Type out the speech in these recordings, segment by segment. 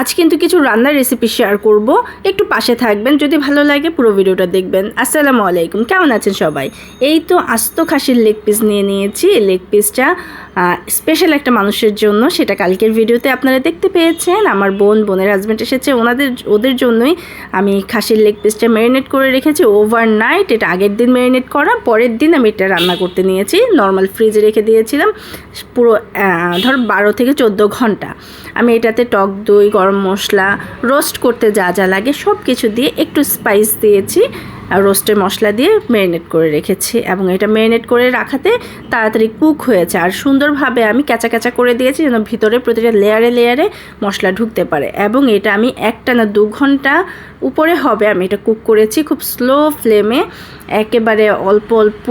আজ কিন্তু কিছু রান্নার রেসিপি শেয়ার করব। একটু পাশে থাকবেন, যদি ভালো লাগে পুরো ভিডিওটা দেখবেন। আসসালামু আলাইকুম, কেমন আছেন সবাই? এই তো আস্ত খাসির লেগ পিস নিয়ে নিয়েছি। লেগ পিসটা স্পেশাল একটা মানুষের জন্য, সেটা কালকের ভিডিওতে আপনারা দেখতে পেয়েছেন। আমার বোন, বোনের হাজব্যান্ড এসেছে, ওনাদের, ওদের জন্যই আমি খাসির লেগ পিসটা ম্যারিনেট করে রেখেছি। ওভারনাইট এটা আগের দিন ম্যারিনেট করা, পরের দিন আমি এটা রান্না করতে নিয়েছি। নর্মাল ফ্রিজে রেখে দিয়েছিলাম, পুরো ধর বারো থেকে চোদ্দ ঘণ্টা। আমি এটাতে টক দই গরম মশলা রোস্ট করতে যা যা লাগে সব কিছু দিয়ে একটু স্পাইস দিয়েছি। আর রোস্টের মশলা দিয়ে ম্যারিনেট করে রেখেছি এবং এটা ম্যারিনেট করে রাখাতে তাড়াতাড়ি কুক হয়েছে। আর সুন্দরভাবে আমি ক্যাচা ক্যাচা করে দিয়েছি যেন ভিতরে প্রতিটা লেয়ারে লেয়ারে মশলা ঢুকতে পারে এবং এটা আমি একটা না দু ঘণ্টা উপরে হবে আমি এটা কুক করেছি খুব স্লো ফ্লেমে একেবারে অল্প অল্প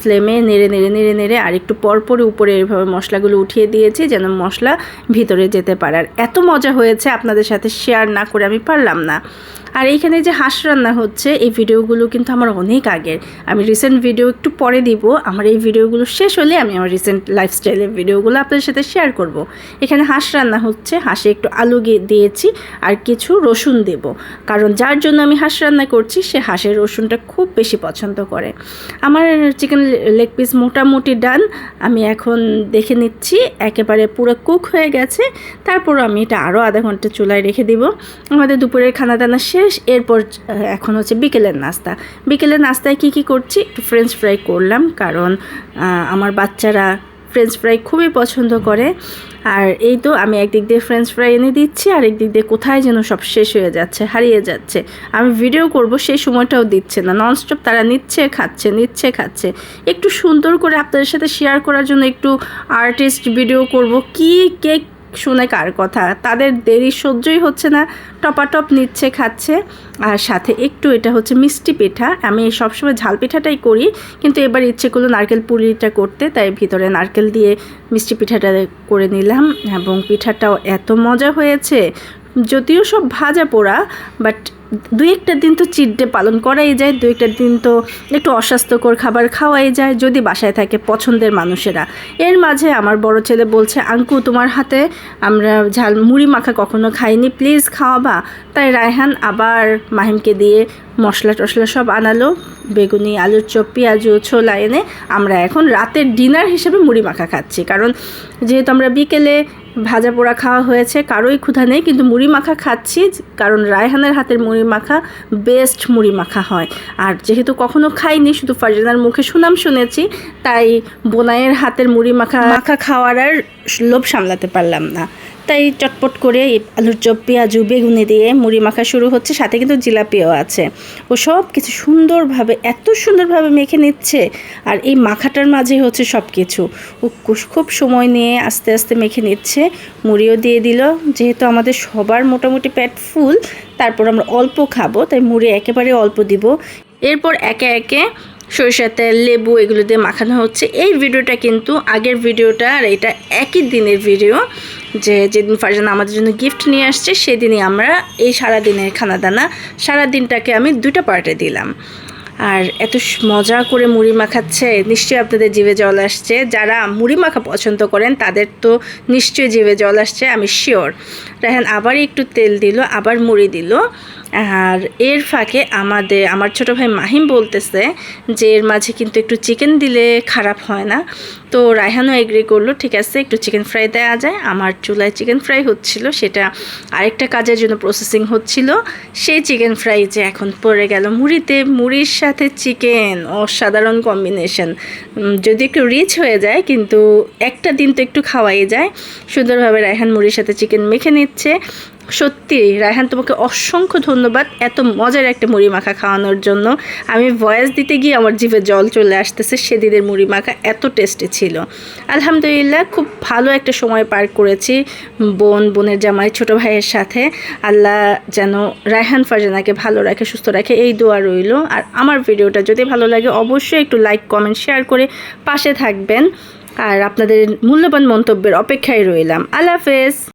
ফ্লেমে নেড়ে নেড়ে নেড়ে নেড়ে আর একটু পরপরই উপরে এইভাবে মশলাগুলো উঠিয়ে দিয়েছি যেন মশলা ভিতরে যেতে পারে। আর এত মজা হয়েছে আপনাদের সাথে শেয়ার না করে আমি পারলাম না। আর এইখানে যে হাঁস রান্না হচ্ছে, এই ভিডিওগুলো কিন্তু আমার অনেক আগের। আমি রিসেন্ট ভিডিও একটু পরে দিব। আমার এই ভিডিওগুলো শেষ হলে আমি আমার রিসেন্ট লাইফস্টাইলের ভিডিওগুলো আপনাদের সাথে শেয়ার করব। এখানে হাঁস রান্না হচ্ছে। হাঁসে একটু আলু দিয়েছি আর কিছু রসুন দেব। কারণ যার জন্য আমি হাঁস রান্না করছি, সে হাঁসের রসুনটা খুব বেশি পছন্দ করে। আমার চিকেন লেগ পিস মোটামুটি ডান আমি এখন দেখে নিচ্ছি, একেবারে পুরো কুক হয়ে গেছে। তারপর আমি এটা আরও আধা ঘণ্টা চুলায় রেখে দিব। আমাদের দুপুরের খানা দানা শেষ, এরপর এখন হচ্ছে বিকেলের নাস্তা। বিকেলের নাস্তায় কি কি করছি? একটু ফ্রেঞ্চ ফ্রাই করলাম, কারণ আমার বাচ্চারা ফ্রেঞ্চ ফ্রাই খুবই পছন্দ করে। আর এই তো আমি একদিক দিয়ে ফ্রেঞ্চ ফ্রাই এনে দিচ্ছি, আর একদিক দিয়ে কোথায় যেন সব শেষ হয়ে যাচ্ছে, হারিয়ে যাচ্ছে। আমি ভিডিও করব, সেই সময়টাও দিচ্ছে না। ননস্টপ তারা নিচ্ছে, খাচ্ছে নিচ্ছে, খাচ্ছে। একটু সুন্দর করে আপনাদের সাথে শেয়ার করার জন্য একটু আর্টিস্ট ভিডিও করব। কি, কে শুনে কার কথা? তাদের দেরি সহ্যই হচ্ছে না। টপাটপ নিচ্ছে, খাচ্ছে। আর সাথে একটু এটা হচ্ছে মিষ্টি পিঠা। আমি সবসময় ঝাল পিঠাটাই করি, কিন্তু এবার ইচ্ছে করল নারকেল পুরিটা করতে। তাই ভিতরে নারকেল দিয়ে মিষ্টি পিঠাটা করে নিলাম এবং পিঠাটাও এত মজা হয়েছে। যদিও সব ভাজা পোড়া, বাট দু একটা দিন তো চিট ডে পালন করাই যায় দু একটা দিন তো একটু অস্বাস্থ্যকর খাবার খাওয়াই যায়, যদি বাসায় থাকে পছন্দের মানুষেরা। এর মাঝে আমার বড় ছেলে বলছে, আঙ্কু, তোমার হাতে আমরা ঝাল মুড়ি মাখা কখনো খাইনি প্লিজ খাওয়াবা। তাই রায়হান আবার মাহিমকে দিয়ে মশলা টশলা সব আনালো, বেগুনি আলুর চপ পেঁয়াজু ছোলা এনে আমরা এখন রাতের ডিনার হিসেবে মুড়ি মাখা খাচ্ছি। কারণ যেহেতু আমরা বিকেলে ভাজা পোড়া খাওয়া হয়েছে, কারোই ক্ষুধা নেই, কিন্তু মুড়ি মাখা খাচ্ছি, কারণ রায়হানের হাতের মুড়ি মাখা বেস্ট মুড়ি মাখা হয়। আর যেহেতু কখনো খাইনি, শুধু ফারজানার মুখে সুনাম শুনেছি, তাই বোনাইয়ের হাতের মুড়ি মাখা মাখা খাওয়ার আর লোভ সামলাতে পারলাম না। তাই চটপট করে আলুর চপ, পেঁয়াজু, বেগুনি দিয়ে মুড়ি মাখা শুরু হচ্ছে, সাথে কিন্তু জিলাপিও আছে। ও সব কিছু সুন্দরভাবে, এত সুন্দরভাবে মেখে নিচ্ছে, আর এই মাখাটার মাঝে হচ্ছে সব কিছু ও খুব সময় নিয়ে আস্তে আস্তে মেখে নিচ্ছে, মুড়িও দিয়ে দিল। যেহেতু আমাদের সবার মোটামুটি পেট ফুল, তারপর আমরা অল্প খাব, তাই মুড়ি একেবারে অল্প দিব। এরপর একে একে সরিষার তেল, লেবু এগুলো দিয়ে মাখানো হচ্ছে। এই ভিডিওটা কিন্তু আগের ভিডিওটা আর এটা একই দিনের ভিডিও যে যেদিন ফারজানা আমাদের জন্য গিফট নিয়ে আসছে, সেদিনই আমরা এই সারা দিনের খানা দানা সারা দিনটাকে আমি দুটা পার্টে দিলাম। আর এত মজা করে মুড়ি মাখাচ্ছে, নিশ্চয়ই আপনাদের জিভে জল আসছে। যারা মুড়ি মাখা পছন্দ করেন, তাদের তো নিশ্চয়ই জিভে জল আসছে, আমি শিওর রায়হান আবার একটু তেল দিল, আবার মুড়ি দিল। আর এর ফাঁকে আমাদের, আমার ছোট ভাই মাহিম বলতেছে যে এর মাঝে কিন্তু একটু চিকেন দিলে খারাপ হয় না। তো রায়হানও এগ্রি করল, ঠিক আছে, একটু চিকেন ফ্রাই দেওয়া যায়। আমার চুলায় চিকেন ফ্রাই হচ্ছিল, সেটা আরেকটা কাজের জন্য প্রসেসিং হচ্ছিল। সেই চিকেন ফ্রাই যে এখন পড়ে গেল মুড়িতে, মুড়ির সাথে চিকেন অসাধারণ কম্বিনেশন যদি একটু রিচ হয়ে যায়, কিন্তু একটা দিন তো একটু খাওয়াই যায়। সুন্দরভাবে রায়হান মুড়ির সাথে চিকেন মেখে নিচ্ছে। সত্যি, রায়হান, তোমাকে অসংখ্য ধন্যবাদ এত মজার একটা মুড়ি মাখা খাওয়ানোর জন্য। আমি ভয়েস দিতে গিয়ে আমার জিভে জল চলে আসতেছে, সেদিনের মুড়ি মাখা এত টেস্টি ছিল। আলহামদুলিল্লাহ, খুব ভালো একটা সময় পার করেছি বোন, বোনের জামাই, ছোট ভাইয়ের সাথে। আল্লাহ যেন রায়হান, ফারজানাকে ভালো রাখে, সুস্থ রাখে, এই দোয়া রইল। আর আমার ভিডিওটা যদি ভালো লাগে, অবশ্যই একটু লাইক কমেন্ট শেয়ার করে পাশে থাকবেন। আর আপনাদের মূল্যবান মন্তব্যের অপেক্ষায় রইলাম। আল্লাহ হাফেজ।